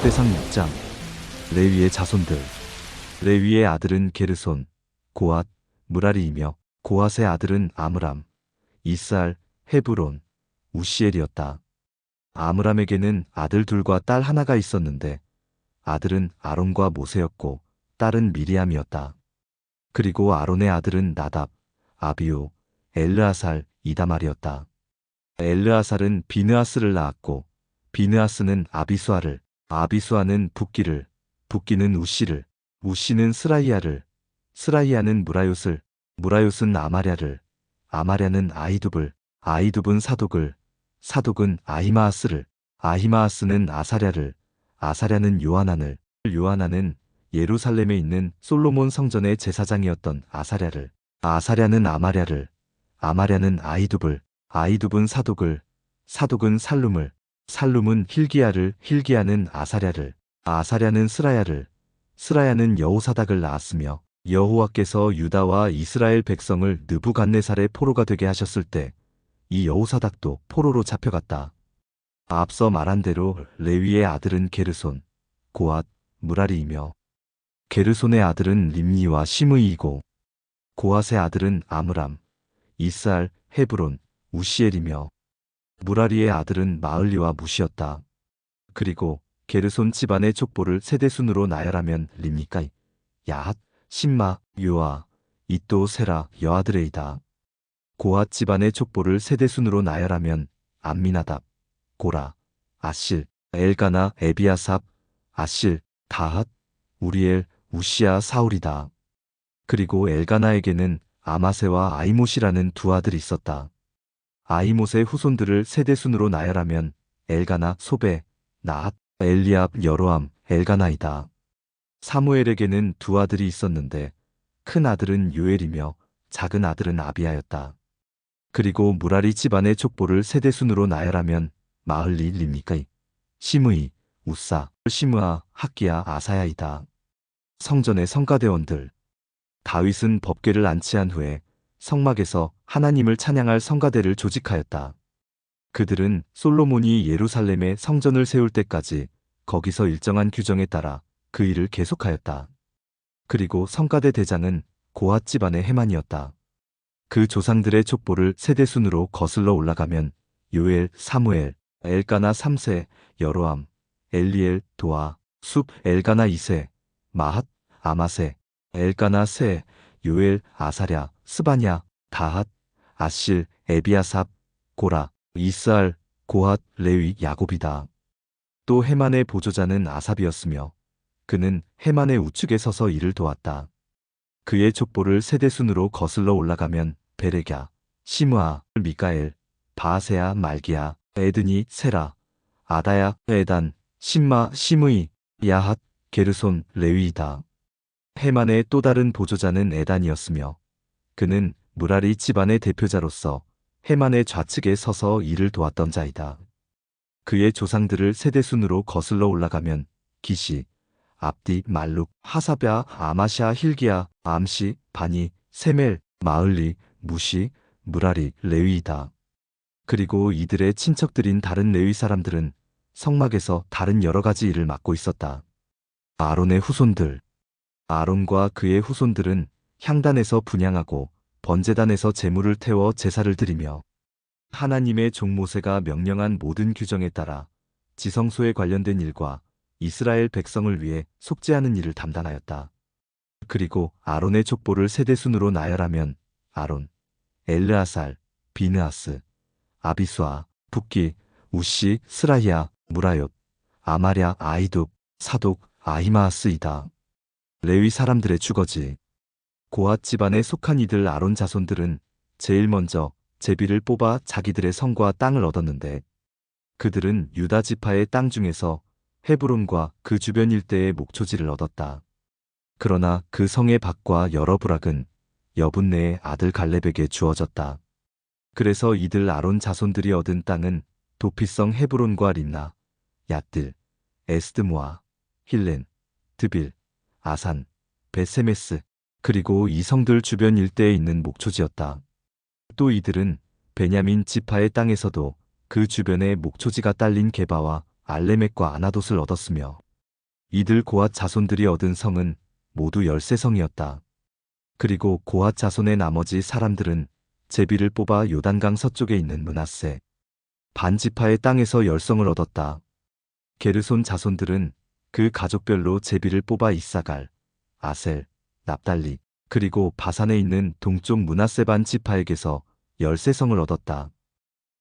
역대상 6장 레위의 자손들 레위의 아들은 게르손, 고앗, 무라리이며 고앗의 아들은 아므람, 이스알, 헤브론, 우시엘이었다. 아므람에게는 아들 둘과 딸 하나가 있었는데 아들은 아론과 모세였고 딸은 미리암이었다. 그리고 아론의 아들은 나답, 아비오, 엘르아살, 이다말이었다. 엘르아살은 비느아스를 낳았고 비느아스는 아비수아를, 아비수아는 붓기를, 붓기는 우시를, 우시는 스라이야를, 스라이야는 무라요스를, 무라요스는 아마랴를, 아마랴는 아이둡을, 아이둡은 사독을, 사독은 아히마아스를, 아히마아스는 아사랴를, 아사랴는 요하난을, 요하난은 예루살렘에 있는 솔로몬 성전의 제사장이었던 아사랴를, 아사랴는 아마랴를, 아마랴는 아이둡을, 아이둡은 사독을, 사독은 살룸을, 살룸은 힐기야를, 힐기야는 아사랴를, 아사랴는 스라야를, 스라야는 여호사닥을 낳았으며 여호와께서 유다와 이스라엘 백성을 느부갓네살의 포로가 되게 하셨을 때 이 여호사닥도 포로로 잡혀갔다. 앞서 말한 대로 레위의 아들은 게르손, 고앗, 무라리이며 게르손의 아들은 림니와 시므이이고 고앗의 아들은 아므람, 이스알, 헤브론, 우시엘이며 무라리의 아들은 마을리와 무시였다. 그리고 게르손 집안의 족보를 세대순으로 나열하면 림니까이, 야핫, 신마, 요아, 이또 세라 여아들에이다. 고앗 집안의 족보를 세대순으로 나열하면 암미나답, 고라, 아실, 엘가나, 에비아삽, 아실, 다핫, 우리엘, 우시아, 사울이다. 그리고 엘가나에게는 아마세와 아이못이라는 두 아들이 있었다. 아이못의 후손들을 세대순으로 나열하면 엘가나, 소베, 나핫, 엘리압, 여로암, 엘가나이다. 사무엘에게는 두 아들이 있었는데 큰 아들은 요엘이며 작은 아들은 아비아였다. 그리고 무라리 집안의 족보를 세대순으로 나열하면 마흘리, 림니까이, 시므이, 우사, 시므아, 학기야, 아사야이다. 성전의 성가대원들 다윗은 법궤를 안치한 후에 성막에서 하나님을 찬양할 성가대를 조직하였다. 그들은 솔로몬이 예루살렘에 성전을 세울 때까지 거기서 일정한 규정에 따라 그 일을 계속하였다. 그리고 성가대 대장은 고앗 집안의 해만이었다. 그 조상들의 족보를 세대 순으로 거슬러 올라가면 요엘, 사무엘, 엘가나 3세, 여로암, 엘리엘, 도아, 숲, 엘가나 2세, 마핫, 아마세, 엘가나 세, 요엘, 아사랴, 스바냐, 다핫, 아실, 에비아삽, 고라, 이스알, 고핫, 레위, 야곱이다. 또 해만의 보조자는 아삽이었으며 그는 해만의 우측에 서서 일을 도왔다. 그의 족보를 세대순으로 거슬러 올라가면 베레갸, 시므아, 미가엘, 바세야, 말기야, 에드니, 세라, 아다야, 에단, 신마, 시므이, 야핫, 게르손, 레위이다. 해만의 또 다른 보조자는 에단이었으며 그는 무라리 집안의 대표자로서 해만의 좌측에 서서 일을 도왔던 자이다. 그의 조상들을 세대순으로 거슬러 올라가면 기시, 압디, 말룩, 하사랴, 아마샤, 힐기야, 암시, 바니, 세멜, 마을리, 무시, 무라리, 레위이다. 그리고 이들의 친척들인 다른 레위 사람들은 성막에서 다른 여러 가지 일을 맡고 있었다. 아론의 후손들 아론과 그의 후손들은 향단에서 분양하고 번제단에서 제물을 태워 제사를 드리며 하나님의 종 모세가 명령한 모든 규정에 따라 지성소에 관련된 일과 이스라엘 백성을 위해 속죄하는 일을 담당하였다. 그리고 아론의 족보를 세대순으로 나열하면 아론, 엘르아살, 비느아스, 아비수아, 붓기, 우시, 스라이야, 무라옅, 아마랴, 아이둡, 사독, 아히마아스이다. 레위 사람들의 주거지. 고앗 집안에 속한 이들 아론 자손들은 제일 먼저 제비를 뽑아 자기들의 성과 땅을 얻었는데 그들은 유다 지파의 땅 중에서 헤브론과 그 주변 일대의 목초지를 얻었다. 그러나 그 성의 밭과 여러 부락은 여분네의 아들 갈렙에게 주어졌다. 그래서 이들 아론 자손들이 얻은 땅은 도피성 헤브론과 림나, 얏들, 에스드모아, 힐렌, 드빌, 아산, 베세메스, 그리고 이 성들 주변 일대에 있는 목초지였다. 또 이들은 베냐민 지파의 땅에서도 그 주변에 목초지가 딸린 게바와 알레멕과 아나돗을 얻었으며 이들 고앗 자손들이 얻은 성은 모두 13성이었다. 그리고 고앗 자손의 나머지 사람들은 제비를 뽑아 요단강 서쪽에 있는 문하세 반지파의 땅에서 열성을 얻었다. 게르손 자손들은 그 가족별로 제비를 뽑아 이사갈, 아셀, 납달리, 그리고 바산에 있는 동쪽 문하세반 지파에게서 13성을 얻었다.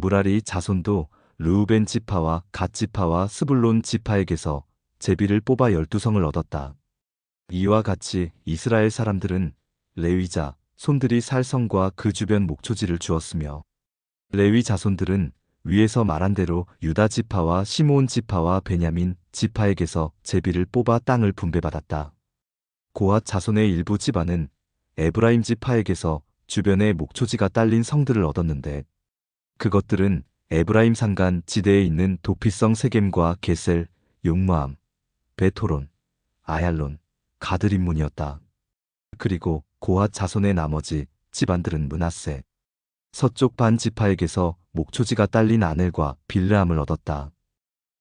무라리 자손도 르우벤 지파와 갓 지파와 스불론 지파에게서 제비를 뽑아 12성을 얻었다. 이와 같이 이스라엘 사람들은 레위자, 손들이 살 성과 그 주변 목초지를 주었으며 레위 자손들은 위에서 말한 대로 유다 지파와 시므온 지파와 베냐민 지파에게서 제비를 뽑아 땅을 분배받았다. 고앗 자손의 일부 집안은 에브라임 지파에게서 주변에 목초지가 딸린 성들을 얻었는데 그것들은 에브라임 산간 지대에 있는 도피성 세겜과 게셀, 용마암, 베토론, 아얄론, 가드림 문이었다. 그리고 고앗 자손의 나머지 집안들은 문하세, 서쪽 반 지파에게서 목초지가 딸린 아넬과 빌르함을 얻었다.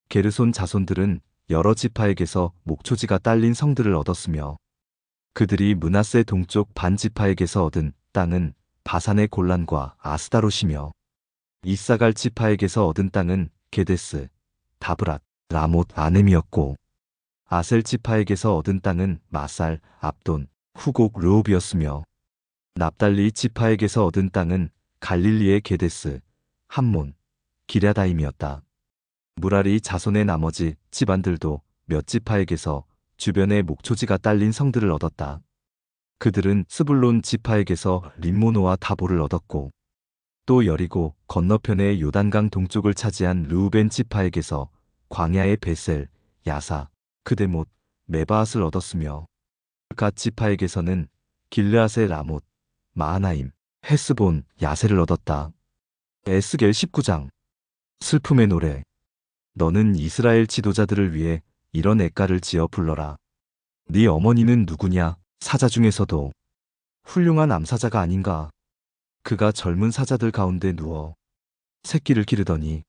게르손 자손들은 여러 지파에게서 목초지가 딸린 성들을 얻었으며 그들이 문하세 동쪽 반 지파에게서 얻은 땅은 바산의 골란과 아스다롯이며 이사갈 지파에게서 얻은 땅은 게데스, 다브랏, 라못 아넴이었고 아셀 지파에게서 얻은 땅은 마살, 압돈, 후곡 르옵이었으며 납달리 지파에게서 얻은 땅은 갈릴리의 게데스, 함몬, 기랴다임이었다. 무라리 자손의 나머지 집안들도 몇 지파에게서 주변에 목초지가 딸린 성들을 얻었다. 그들은 스불론 지파에게서 림모노와 다보를 얻었고 또 여리고 건너편의 요단강 동쪽을 차지한 르우벤 지파에게서 광야의 베셀, 야사, 그데못, 메바앗을 얻었으며 갓 지파에게서는 길르앗의 라못, 마하나임, 헤스본, 야세를 얻었다. 에스겔 19장 슬픔의 노래 너는 이스라엘 지도자들을 위해 이런 애가를 지어 불러라. 네 어머니는 누구냐? 사자 중에서도 훌륭한 암사자가 아닌가? 그가 젊은 사자들 가운데 누워 새끼를 기르더니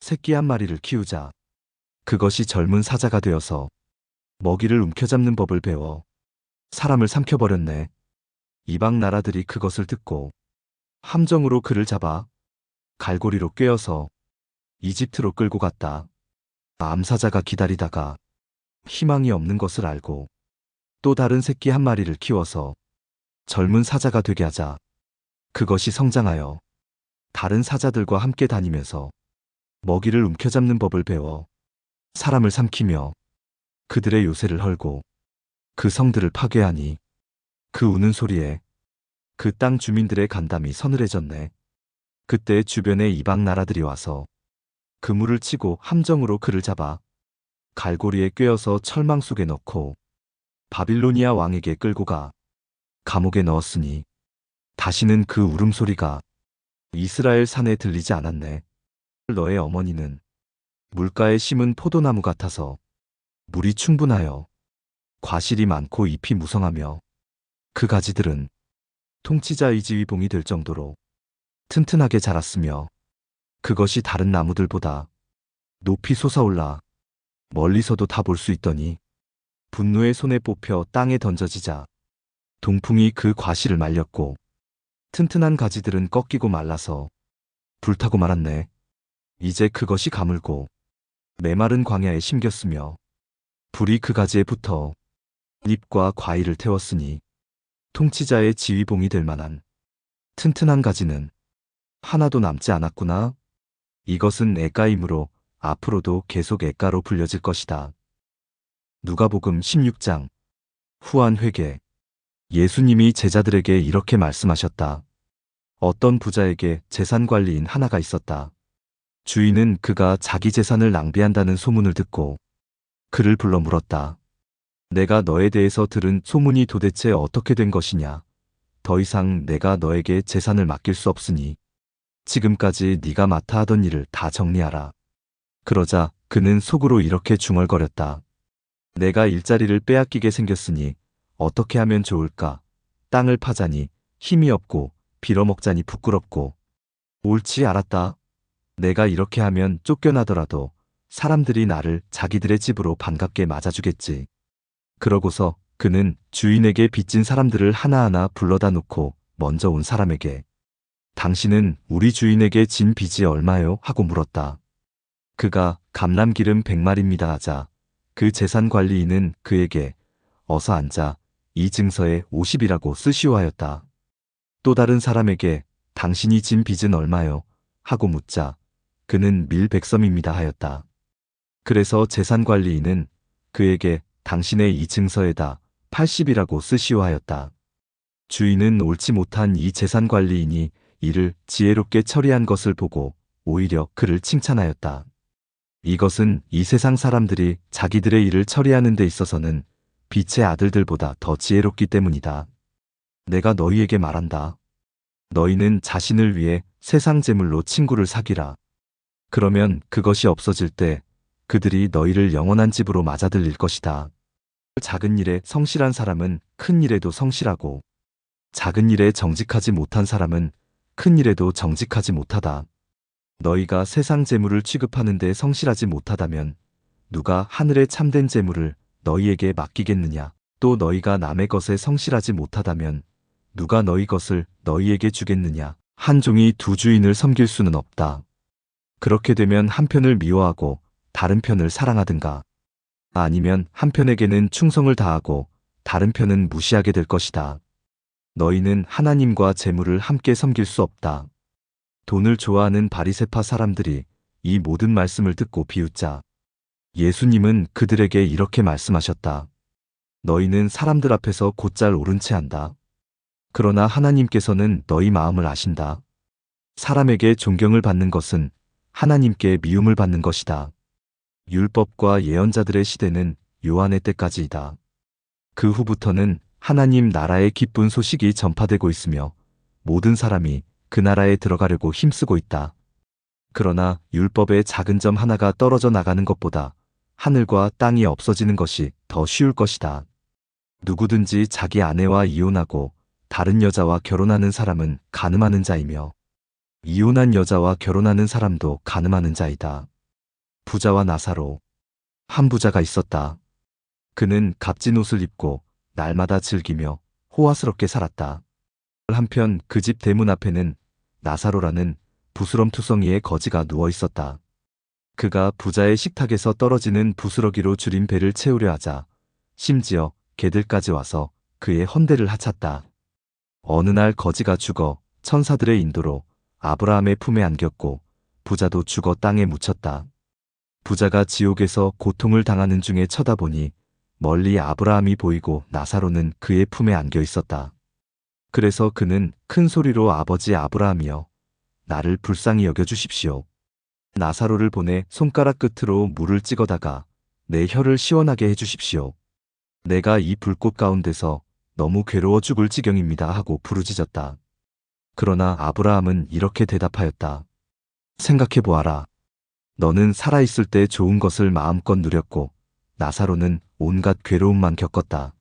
새끼 한 마리를 키우자. 그것이 젊은 사자가 되어서 먹이를 움켜잡는 법을 배워 사람을 삼켜버렸네. 이방 나라들이 그것을 듣고 함정으로 그를 잡아 갈고리로 꿰어서 이집트로 끌고 갔다. 암사자가 기다리다가 희망이 없는 것을 알고 또 다른 새끼 한 마리를 키워서 젊은 사자가 되게 하자. 그것이 성장하여 다른 사자들과 함께 다니면서 먹이를 움켜잡는 법을 배워 사람을 삼키며 그들의 요새를 헐고 그 성들을 파괴하니 그 우는 소리에 그 땅 주민들의 간담이 서늘해졌네. 그때 주변의 이방 나라들이 와서 그물을 치고 함정으로 그를 잡아 갈고리에 꿰어서 철망 속에 넣고 바빌로니아 왕에게 끌고 가 감옥에 넣었으니 다시는 그 울음소리가 이스라엘 산에 들리지 않았네. 너의 어머니는 물가에 심은 포도나무 같아서 물이 충분하여 과실이 많고 잎이 무성하며 그 가지들은 통치자의 지위봉이 될 정도로 튼튼하게 자랐으며 그것이 다른 나무들보다 높이 솟아올라 멀리서도 다 볼 수 있더니 분노의 손에 뽑혀 땅에 던져지자 동풍이 그 과실을 말렸고 튼튼한 가지들은 꺾이고 말라서 불타고 말았네. 이제 그것이 가물고 메마른 광야에 심겼으며 불이 그 가지에 붙어 잎과 과일을 태웠으니 통치자의 지휘봉이 될 만한 튼튼한 가지는 하나도 남지 않았구나. 이것은 애가이므로 앞으로도 계속 애가로 불려질 것이다. 누가복음 16장 후한 회개 예수님이 제자들에게 이렇게 말씀하셨다. 어떤 부자에게 재산 관리인 하나가 있었다. 주인은 그가 자기 재산을 낭비한다는 소문을 듣고 그를 불러 물었다. 내가 너에 대해서 들은 소문이 도대체 어떻게 된 것이냐? 더 이상 내가 너에게 재산을 맡길 수 없으니 지금까지 네가 맡아 하던 일을 다 정리하라. 그러자 그는 속으로 이렇게 중얼거렸다. 내가 일자리를 빼앗기게 생겼으니 어떻게 하면 좋을까? 땅을 파자니 힘이 없고 빌어먹자니 부끄럽고 옳지 알았다. 내가 이렇게 하면 쫓겨나더라도 사람들이 나를 자기들의 집으로 반갑게 맞아주겠지. 그러고서 그는 주인에게 빚진 사람들을 하나하나 불러다 놓고 먼저 온 사람에게 당신은 우리 주인에게 진 빚이 얼마요? 하고 물었다. 그가 감람기름 100마리입니다 하자 그 재산 관리인은 그에게 어서 앉아 이 증서에 50이라고 쓰시오 하였다. 또 다른 사람에게 당신이 진 빚은 얼마요? 하고 묻자 그는 밀백섬입니다 하였다. 그래서 재산 관리인은 그에게 당신의 이 증서에다 80이라고 쓰시오 하였다. 주인은 옳지 못한 이 재산 관리인이 이를 지혜롭게 처리한 것을 보고 오히려 그를 칭찬하였다. 이것은 이 세상 사람들이 자기들의 일을 처리하는 데 있어서는 빛의 아들들보다 더 지혜롭기 때문이다. 내가 너희에게 말한다. 너희는 자신을 위해 세상 재물로 친구를 사귀라. 그러면 그것이 없어질 때 그들이 너희를 영원한 집으로 맞아들일 것이다. 작은 일에 성실한 사람은 큰 일에도 성실하고 작은 일에 정직하지 못한 사람은 큰 일에도 정직하지 못하다. 너희가 세상 재물을 취급하는 데 성실하지 못하다면 누가 하늘의 참된 재물을 너희에게 맡기겠느냐? 또 너희가 남의 것에 성실하지 못하다면 누가 너희 것을 너희에게 주겠느냐? 한 종이 두 주인을 섬길 수는 없다. 그렇게 되면 한 편을 미워하고 다른 편을 사랑하든가 아니면 한 편에게는 충성을 다하고 다른 편은 무시하게 될 것이다. 너희는 하나님과 재물을 함께 섬길 수 없다. 돈을 좋아하는 바리세파 사람들이 이 모든 말씀을 듣고 비웃자. 예수님은 그들에게 이렇게 말씀하셨다. 너희는 사람들 앞에서 곧잘 옳은 채 한다. 그러나 하나님께서는 너희 마음을 아신다. 사람에게 존경을 받는 것은 하나님께 미움을 받는 것이다. 율법과 예언자들의 시대는 요한의 때까지이다. 그 후부터는 하나님 나라의 기쁜 소식이 전파되고 있으며 모든 사람이 그 나라에 들어가려고 힘쓰고 있다. 그러나 율법의 작은 점 하나가 떨어져 나가는 것보다 하늘과 땅이 없어지는 것이 더 쉬울 것이다. 누구든지 자기 아내와 이혼하고 다른 여자와 결혼하는 사람은 가늠하는 자이며 이혼한 여자와 결혼하는 사람도 가늠하는 자이다. 부자와 나사로 한 부자가 있었다. 그는 값진 옷을 입고 날마다 즐기며 호화스럽게 살았다. 한편 그 집 대문 앞에는 나사로라는 부스럼투성이의 거지가 누워 있었다. 그가 부자의 식탁에서 떨어지는 부스러기로 줄인 배를 채우려 하자 심지어 개들까지 와서 그의 헌대를 하찼다. 어느 날 거지가 죽어 천사들의 인도로 아브라함의 품에 안겼고 부자도 죽어 땅에 묻혔다. 부자가 지옥에서 고통을 당하는 중에 쳐다보니 멀리 아브라함이 보이고 나사로는 그의 품에 안겨 있었다. 그래서 그는 큰 소리로 아버지 아브라함이여 나를 불쌍히 여겨 주십시오. 나사로를 보내 손가락 끝으로 물을 찍어다가 내 혀를 시원하게 해 주십시오. 내가 이 불꽃 가운데서 너무 괴로워 죽을 지경입니다 하고 부르짖었다. 그러나 아브라함은 이렇게 대답하였다. 생각해 보아라. 너는 살아있을 때 좋은 것을 마음껏 누렸고 나사로는 온갖 괴로움만 겪었다.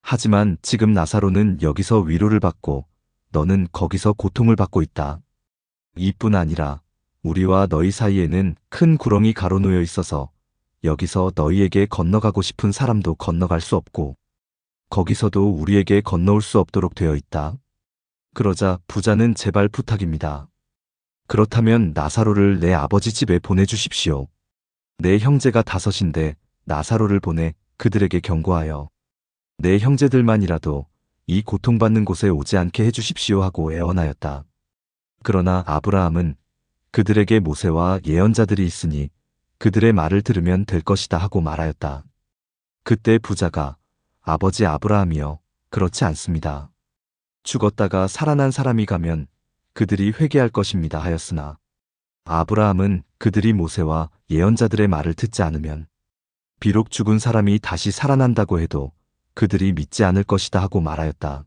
하지만 지금 나사로는 여기서 위로를 받고 너는 거기서 고통을 받고 있다. 이뿐 아니라 우리와 너희 사이에는 큰 구렁이 가로놓여 있어서 여기서 너희에게 건너가고 싶은 사람도 건너갈 수 없고 거기서도 우리에게 건너올 수 없도록 되어 있다. 그러자 부자는 제발 부탁입니다. 그렇다면 나사로를 내 아버지 집에 보내주십시오. 내 형제가 다섯인데 나사로를 보내 그들에게 경고하여 내 형제들만이라도 이 고통받는 곳에 오지 않게 해주십시오 하고 애원하였다. 그러나 아브라함은 그들에게 모세와 예언자들이 있으니 그들의 말을 들으면 될 것이다 하고 말하였다. 그때 부자가 아버지 아브라함이여 그렇지 않습니다. 죽었다가 살아난 사람이 가면 그들이 회개할 것입니다 하였으나 아브라함은 그들이 모세와 예언자들의 말을 듣지 않으면 비록 죽은 사람이 다시 살아난다고 해도 그들이 믿지 않을 것이다 하고 말하였다.